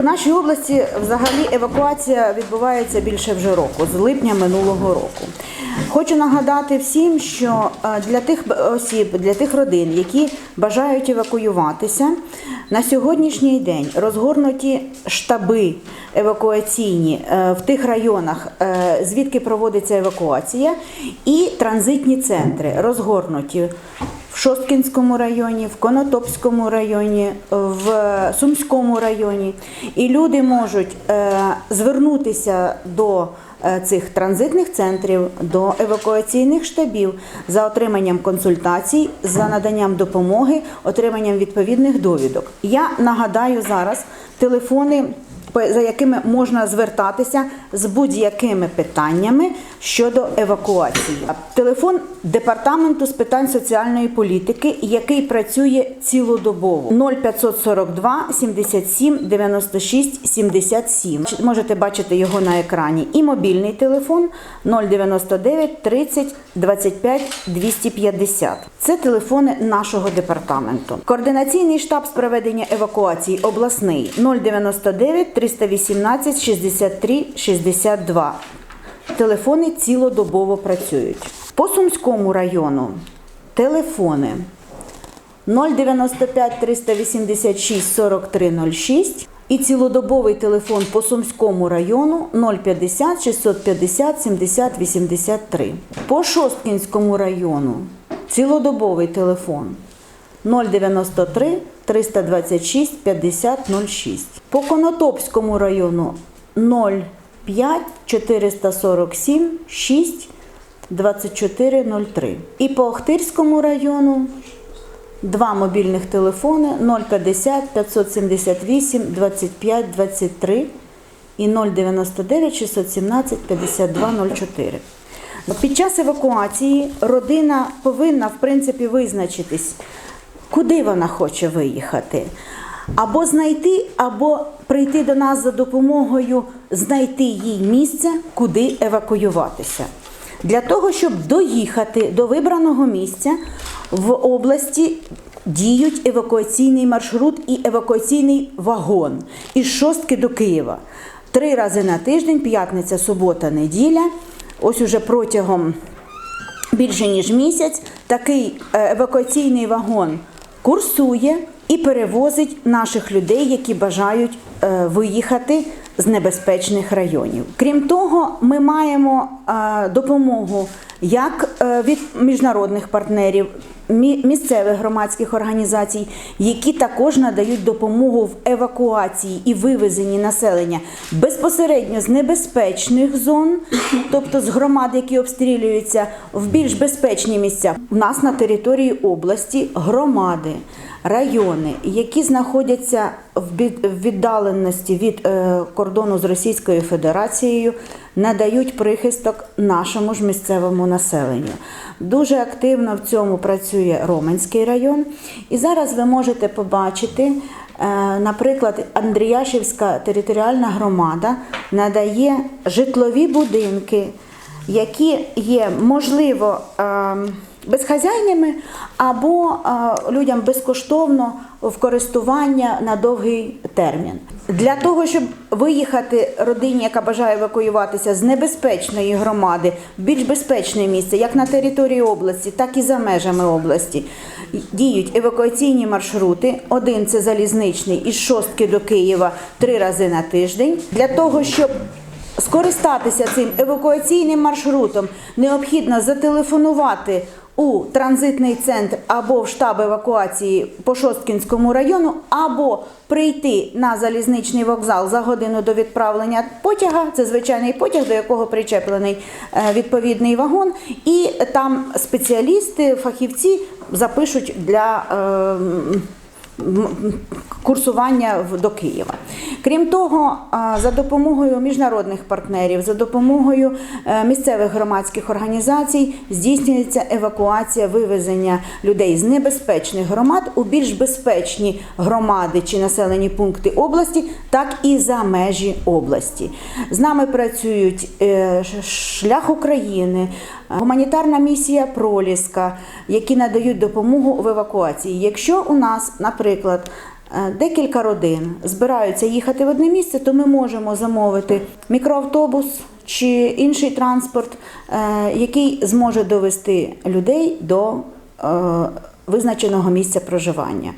У нашій області взагалі евакуація відбувається більше вже року, з липня минулого року. Хочу нагадати всім, що е, для тих осіб, для тих родин, які бажають евакуюватися, на сьогоднішній день розгорнуті штаби евакуаційні е, в тих районах, е, звідки проводиться евакуація, і транзитні центри розгорнуті в Шосткінському районі, в Конотопському районі, в Сумському районі. І люди можуть е, звернутися до цих транзитних центрів, до евакуаційних штабів за отриманням консультацій, за наданням допомоги, отриманням відповідних довідок. Я нагадаю зараз телефони за якими можна звертатися з будь-якими питаннями щодо евакуації. Телефон департаменту з питань соціальної політики, який працює цілодобово 0542 77 96 77. Можете бачити його на екрані. І мобільний телефон 099 30 25 250. Це телефони нашого департаменту. Координаційний штаб з проведення евакуації обласний 099 318 63 62. Телефони цілодобово працюють. По Сумському району телефони 095 386 4306 і цілодобовий телефон по Сумському району 050 650 70 83. По Шосткінському району цілодобовий телефон 093 326 50 06. По Конотопському району 05 447 6 2403. І по Охтирському району два мобільних телефони 050 578 25 23 і 099 617 52 04. Під час евакуації родина повинна в принципі визначитись, куди вона хоче виїхати. Або знайти, або прийти до нас за допомогою знайти їй місце, куди евакуюватися. Для того, щоб доїхати до вибраного місця в області діють евакуаційний маршрут і евакуаційний вагон із шостки до Києва. Три рази на тиждень, п'ятниця, субота, неділя. Ось уже протягом більше ніж місяць такий е, евакуаційний вагон курсує і перевозить наших людей, які бажають е, виїхати з небезпечних районів. Крім того, ми маємо е, допомогу як е, від міжнародних партнерів, місцевих громадських організацій, які також надають допомогу в евакуації і вивезенні населення безпосередньо з небезпечних зон, тобто з громад, які обстрілюються, в більш безпечні місця. У нас на території області громади, райони, які знаходяться в віддаленості від е, кордону з Російською Федерацією, надають прихисток нашому ж місцевому населенню. Дуже активно в цьому працює Роменський район. І зараз ви можете побачити, е, наприклад, Андріяшівська територіальна громада надає житлові будинки, які є можливо ем, безхазяйними або е, людям безкоштовно в користування на довгий термін. Для того, щоб виїхати родині, яка бажає евакуюватися з небезпечної громади в більш безпечне місце, як на території області, так і за межами області, діють евакуаційні маршрути. Один це залізничний із шостки до Києва три рази на тиждень. Для того, щоб Скористатися цим евакуаційним маршрутом необхідно зателефонувати у транзитний центр або в штаб евакуації по Шосткінському району, або прийти на залізничний вокзал за годину до відправлення потяга. Це звичайний потяг, до якого причеплений е, відповідний вагон, і там спеціалісти, фахівці запишуть для. е, курсування до Києва. Крім того, за допомогою міжнародних партнерів, за допомогою е, місцевих громадських організацій здійснюється евакуація вивезення людей з небезпечних громад у більш безпечні громади чи населені пункти області, так і за межі області. З нами працюють е, шлях України, гуманітарна місія Проліска, які надають допомогу в евакуації. Якщо у нас, наприклад, е, декілька родин збираються їхати в одне місце, то ми можемо замовити мікроавтобус чи інший транспорт, е, який зможе довести людей до е, визначеного місця проживання.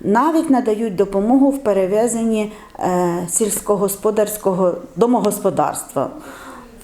Навіть надають допомогу в перевезенні сільськогосподарського домогосподарства,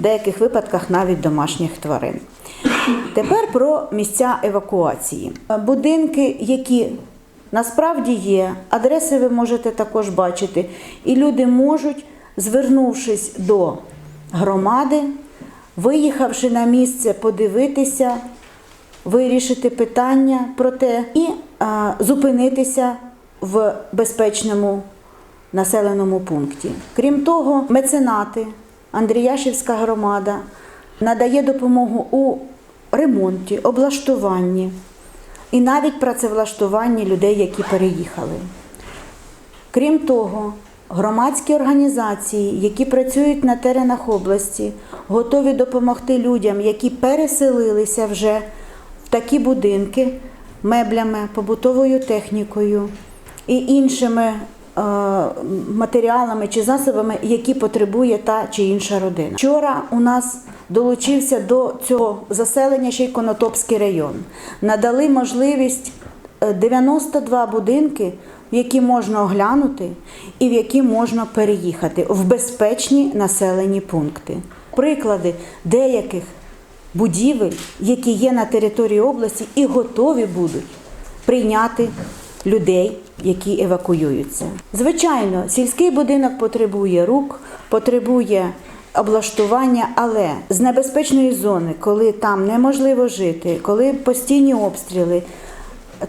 деяких випадках навіть домашніх тварин. Тепер про місця евакуації. Будинки, які насправді є, адреси ви можете також бачити, і люди можуть, звернувшись до громади, виїхавши на місце, подивитися, вирішити питання про те і а, зупинитися в безпечному населеному пункті. Крім того, меценати, Андріяшівська громада надає допомогу у ремонті, облаштуванні і навіть працевлаштуванні людей, які переїхали. Крім того, громадські організації, які працюють на теренах області, готові допомогти людям, які переселилися вже в такі будинки меблями, побутовою технікою і іншими матеріалами чи засобами, які потребує та чи інша родина. Вчора у нас долучився до цього заселення ще й Конотопський район. Надали можливість е, 92 будинки, в які можна оглянути і в які можна переїхати в безпечні населені пункти. Приклади деяких будівель, які є на території області і готові будуть прийняти людей, які евакуюються. Звичайно, сільський будинок потребує рук, потребує облаштування, але з небезпечної зони, коли там неможливо жити, коли постійні обстріли,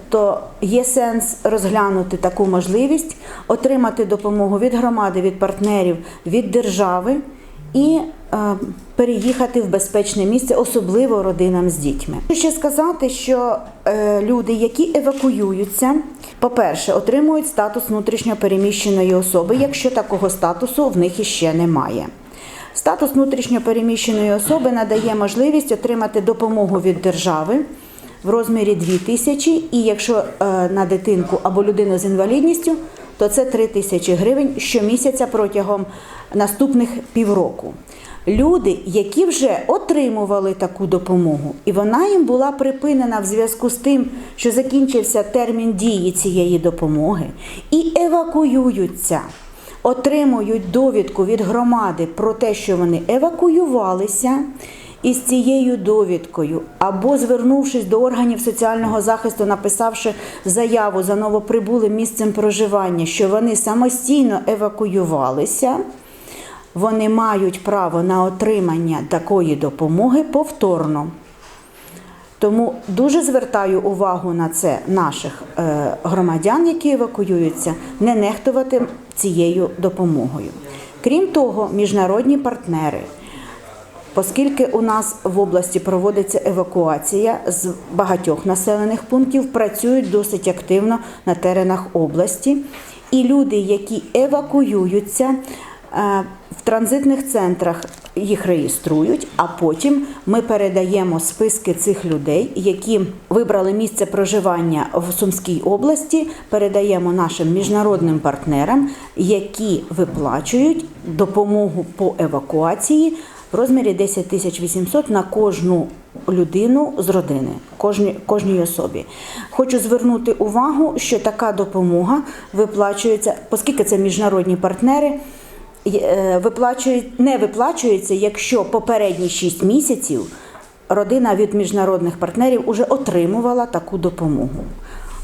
то є сенс розглянути таку можливість, отримати допомогу від громади, від партнерів, від держави і переїхати в безпечне місце, особливо родинам з дітьми. Хочу ще сказати, що е, люди, які евакуюються, по-перше, отримують статус внутрішньо переміщеної особи, якщо такого статусу в них іще немає. Статус внутрішньо переміщеної особи надає можливість отримати допомогу від держави в розмірі 2 тисячі, і якщо е, на дитинку або людину з інвалідністю, то це 3 тисячі гривень щомісяця протягом наступних півроку. Люди, які вже отримували таку допомогу, і вона їм була припинена в зв'язку з тим, що закінчився термін дії цієї допомоги, і евакуюються. Отримують довідку від громади про те, що вони евакуювалися. І з цією довідкою, або звернувшись до органів соціального захисту, написавши заяву за новоприбулим місцем проживання, що вони самостійно евакуювалися, вони мають право на отримання такої допомоги повторно. Тому дуже звертаю увагу на це наших е, громадян, які евакуюються, не нехтувати цією допомогою. Крім того, міжнародні партнери, оскільки у нас в області проводиться евакуація з багатьох населених пунктів, працюють досить активно на теренах області, і люди, які евакуюються, в транзитних центрах їх реєструють, а потім ми передаємо списки цих людей, які вибрали місце проживання в Сумській області, передаємо нашим міжнародним партнерам, які виплачують допомогу по евакуації в розмірі 10 тисяч 800 на кожну людину з родини, кожній, кожній особі. Хочу звернути увагу, що така допомога виплачується, оскільки це міжнародні партнери е, виплачують, не виплачується, якщо попередні 6 місяців родина від міжнародних партнерів уже отримувала таку допомогу.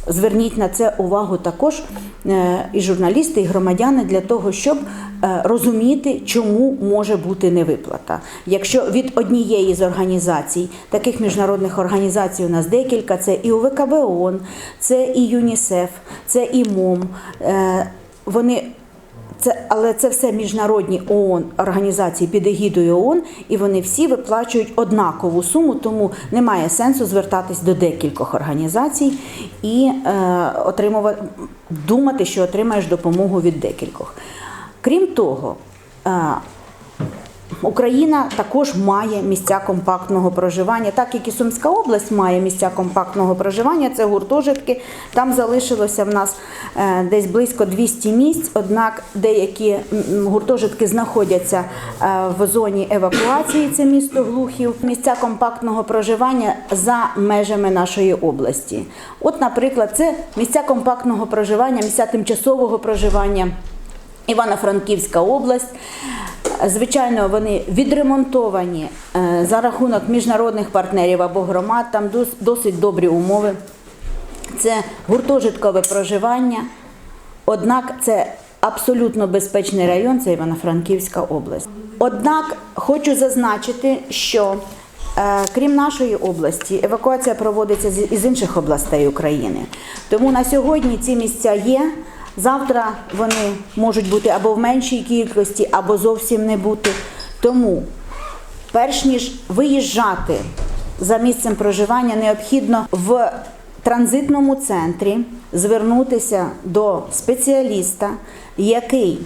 Зверніть на це увагу також е, і журналісти, і громадяни для того, щоб е, розуміти, чому може бути невиплата. Якщо від однієї з організацій, таких міжнародних організацій у нас декілька, це і УВКБ ООН, це і ЮНІСЕФ, це і МОМ. е, Вони це, але це все міжнародні ООН організації під егідою ООН, і вони всі виплачують однакову суму, тому немає сенсу звертатись до декількох організацій і е, отримувати, думати, що отримаєш допомогу від декількох. Крім того, е, Україна також має місця компактного проживання, так як і Сумська область має місця компактного проживання, це гуртожитки. Там залишилося в нас е, десь близько 200 місць. Однак деякі гуртожитки знаходяться е, в зоні евакуації. Це місто Глухів. Місця компактного проживання за межами нашої області. От, наприклад, це місця компактного проживання, місця тимчасового проживання. Івано-Франківська область. Звичайно, вони відремонтовані е, за рахунок міжнародних партнерів або громад. Там досить добрі умови. Це гуртожиткове проживання. Однак це абсолютно безпечний район, це Івано-Франківська область. Однак хочу зазначити, що е, крім нашої області, евакуація проводиться з- інших областей України. Тому на сьогодні ці місця є. Завтра вони можуть бути або в меншій кількості, або зовсім не бути. Тому перш ніж виїжджати за місцем проживання, необхідно в транзитному центрі звернутися до спеціаліста, який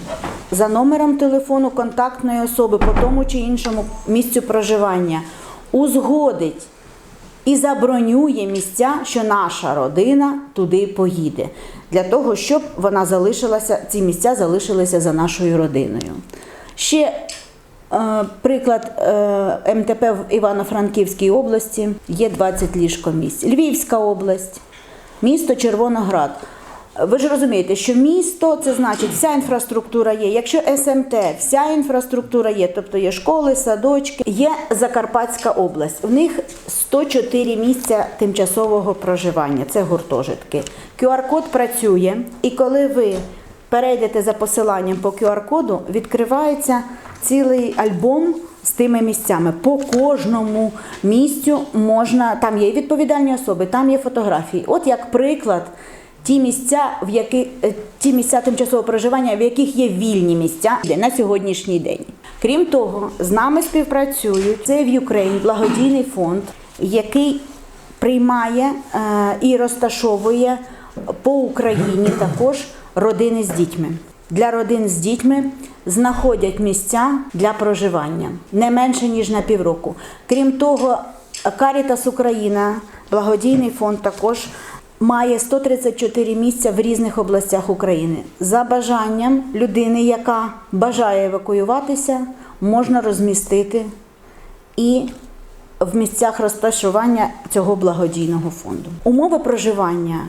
за номером телефону контактної особи по тому чи іншому місцю проживання узгодить і забронює місця, що наша родина туди поїде, для того, щоб вона залишилася, ці місця залишилися за нашою родиною. Ще е, приклад е, МТП в Івано-Франківській області є 20 ліжкомісць. Львівська область, місто Червоноград. Ви ж розумієте, що місто це значить вся інфраструктура є. Якщо СМТ, вся інфраструктура є, тобто є школи, садочки, є Закарпатська область. В них 104 місця тимчасового проживання. Це гуртожитки. QR-код працює, і коли ви перейдете за посиланням по QR-коду, відкривається цілий альбом з тими місцями. По кожному місцю можна, там є відповідальні особи, там є фотографії. От як приклад. Ті місця, в які е, ті місця тимчасового проживання, в яких є вільні місця на сьогоднішній день. Крім того, з нами співпрацюють Save Ukraine, благодійний фонд, який приймає е, і розташовує по Україні також родини з дітьми. Для родин з дітьми знаходять місця для проживання не менше ніж на півроку. Крім того, Карітас Україна, благодійний фонд також має 134 місця в різних областях України. За бажанням людини, яка бажає евакуюватися, можна розмістити і в місцях розташування цього благодійного фонду. Умови проживання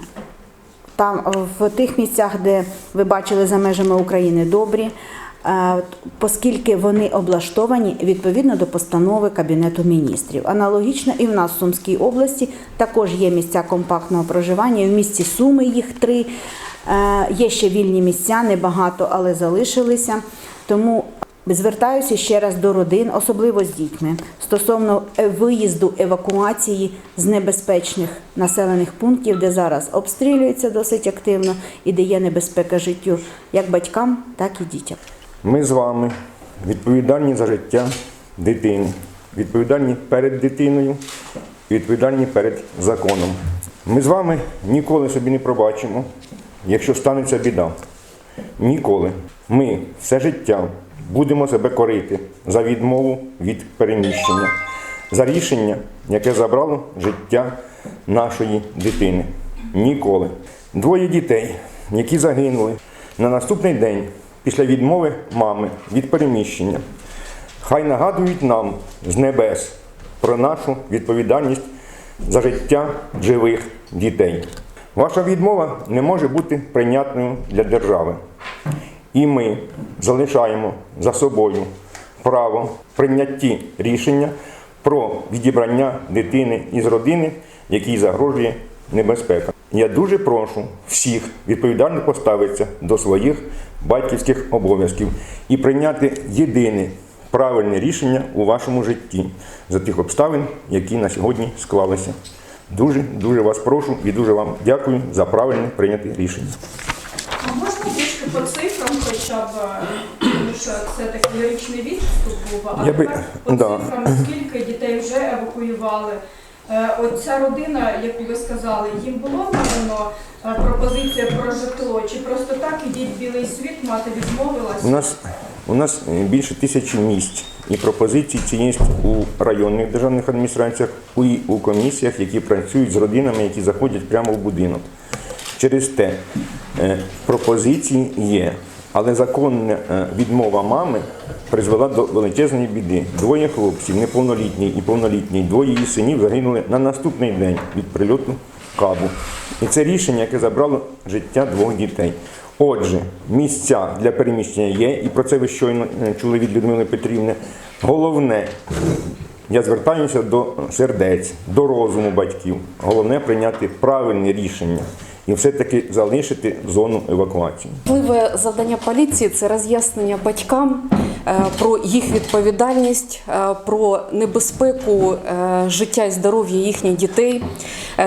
там в тих місцях, де ви бачили за межами України, добрі, оскільки вони облаштовані відповідно до постанови Кабінету міністрів. Аналогічно і в нас в Сумській області також є місця компактного проживання. В місті Суми їх три. Е, Є ще вільні місця, небагато, але залишилися. Тому звертаюся ще раз до родин, особливо з дітьми, стосовно е, виїзду евакуації з небезпечних населених пунктів, де зараз обстрілюються досить активно і де є небезпека життю як батькам, так і дітям. Ми з вами відповідальні за життя дитини, відповідальні перед дитиною, відповідальні перед законом. Ми з вами ніколи собі не пробачимо, якщо станеться біда. Ніколи. Ми все життя будемо себе корити за відмову від переміщення, за рішення, яке забрало життя нашої дитини. Ніколи. Двоє дітей, які загинули на наступний день після відмови мами від переміщення, хай нагадують нам з небес про нашу відповідальність за життя живих дітей. Ваша відмова не може бути прийнятною для держави. І ми залишаємо за собою право прийнятті рішення про відібрання дитини із родини, якій загрожує небезпека. Я дуже прошу всіх відповідально поставитися до своїх батьківських обов'язків і прийняти єдине правильне рішення у вашому житті за тих обставин, які на сьогодні склалися. Дуже дуже вас прошу і дуже вам дякую за правильне прийняте рішення. А можна трішки по цифрам, хоча б, тому що це такий ліричний відступ був, а Я би- по да. цифрам, скільки дітей вже евакуювали. Е, От ця родина, яку ви сказали, їм було надано е, пропозиція про житло, чи просто так ідіть в білий світ, мати відмовилась? У нас, у нас е, більше тисячі місць і пропозиції ці є у районних державних адміністраціях і у комісіях, які працюють з родинами, які заходять прямо в будинок. Через те пропозиції є, але законна відмова мами призвела до величезної біди. Двоє хлопців, неповнолітній і повнолітній, двоє її синів загинули на наступний день від прильоту кабу. І це рішення, яке забрало життя двох дітей. Отже, місця для переміщення є, і про це ви щойно е, чули від Людмили Петрівни. Головне, я звертаюся до сердець, до розуму батьків. Головне прийняти правильне рішення і все-таки залишити зону евакуації. Пливе завдання поліції це роз'яснення батькам е, про їх відповідальність, е, про небезпеку е, життя і здоров'я їхніх дітей.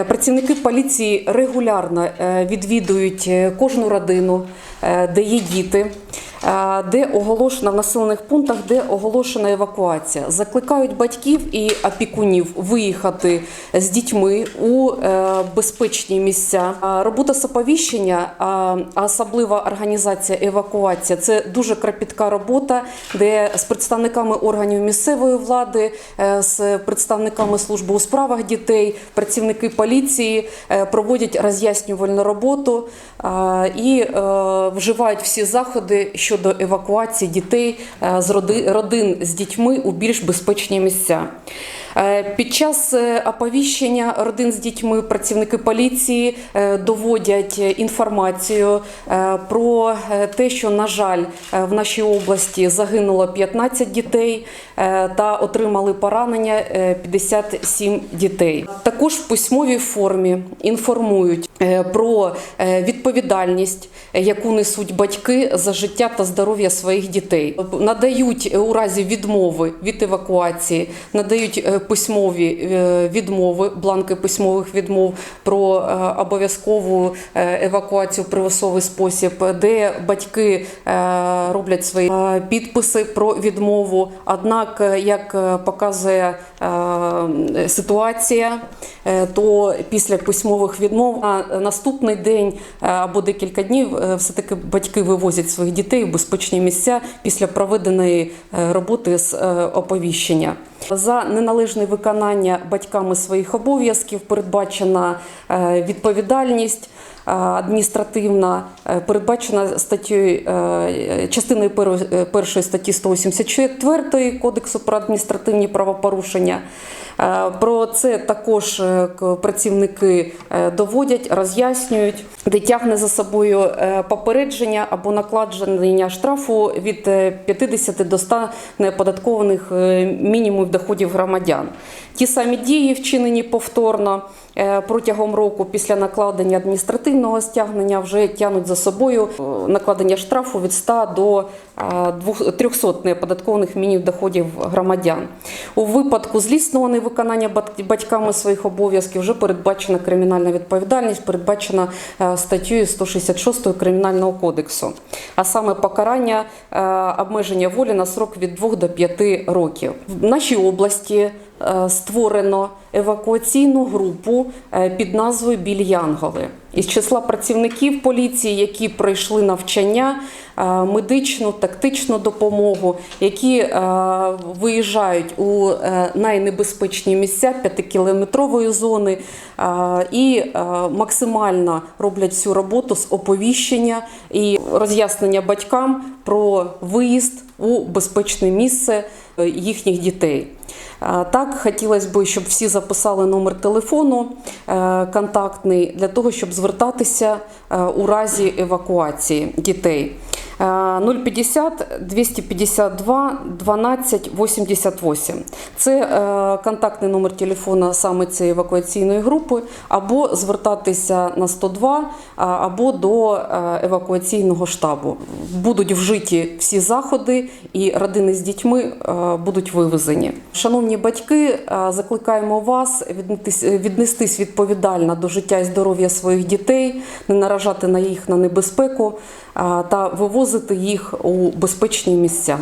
Працівники поліції регулярно відвідують кожну родину, де є діти. е, Де оголошена в населених пунктах, де оголошена евакуація, закликають батьків і опікунів виїхати з дітьми у е, безпечні місця. Робота з оповіщення, а особлива організація евакуація це дуже кропітка робота, де з представниками органів місцевої влади, е, з представниками служби у справах дітей, працівники поліції е, проводять роз'яснювальну роботу і е, вживають всі заходи щодо евакуації дітей е, з родин з дітьми у більш безпечні місця. Е, Під час е, оповіщення родин з дітьми працівники поліції доводять інформацію про те, що, на жаль, в нашій області загинуло 15 дітей та отримали поранення е, 57 дітей. Також в письмовій формі інформують про е, відповідальність, е, яку несуть батьки за життя та здоров'я своїх дітей. Надають е, у разі відмови від евакуації, надають е, письмові е, відмови, бланки письмових відмов про е, обов'язкову е, евакуацію в примусовий спосіб, де батьки е, роблять свої е, підписи про відмову. Однак, е, як е, показує е, ситуація, е, то після письмових відмов наступний день е, або декілька днів е, все-таки батьки вивозять своїх дітей в безпечні місця після проведеної е, роботи з оповіщення. За неналежне виконання батьками своїх обов'язків передбачена відповідальність адміністративна, е, передбачена статтею е, частиною е, першої статті 184 Кодексу про адміністративні правопорушення. Е, Про це також е, працівники е, доводять, роз'яснюють, де тягне за собою е, попередження або накладення штрафу від е, 50 до 100 неоподаткованих е, мінімумів доходів громадян. Ті самі дії вчинені повторно е, протягом року після накладення адміністративного стягнення вже тягнуть за собою е, накладення штрафу від 100 до е, двох- 300 неоподаткованих мінімумів доходів громадян. У випадку злісного невиконання бат- батьками своїх обов'язків вже передбачена кримінальна відповідальність, передбачена е, статтею 166 Кримінального кодексу, а саме покарання е, обмеження волі на срок від 2 до 5 років. В нашій області е, створено евакуаційну групу е, під назвою Біль Янголи. Із числа працівників поліції, які пройшли навчання, е, медичну, тактичну допомогу, які е, виїжджають у е, найнебезпечні місця 5-кілометрової зони е, і е, максимально роблять цю роботу з оповіщення і роз'яснення батькам про виїзд у безпечне місце е, їхніх дітей. Е, Так, хотілося б, щоб всі записали номер телефону е, контактний для того, щоб звертатися е, у разі евакуації дітей. Е, 050 252 12 88. Це е, контактний номер телефона саме цієї евакуаційної групи, або звертатися на 102, або до е, евакуаційного штабу. Будуть вжиті всі заходи, і родини з дітьми е, будуть вивезені. Шановні батьки, е, закликаємо вас віднестись- відповідально до життя і здоров'я своїх дітей, не наражати на їх на небезпеку е, та вивозити їх у безпечні місця.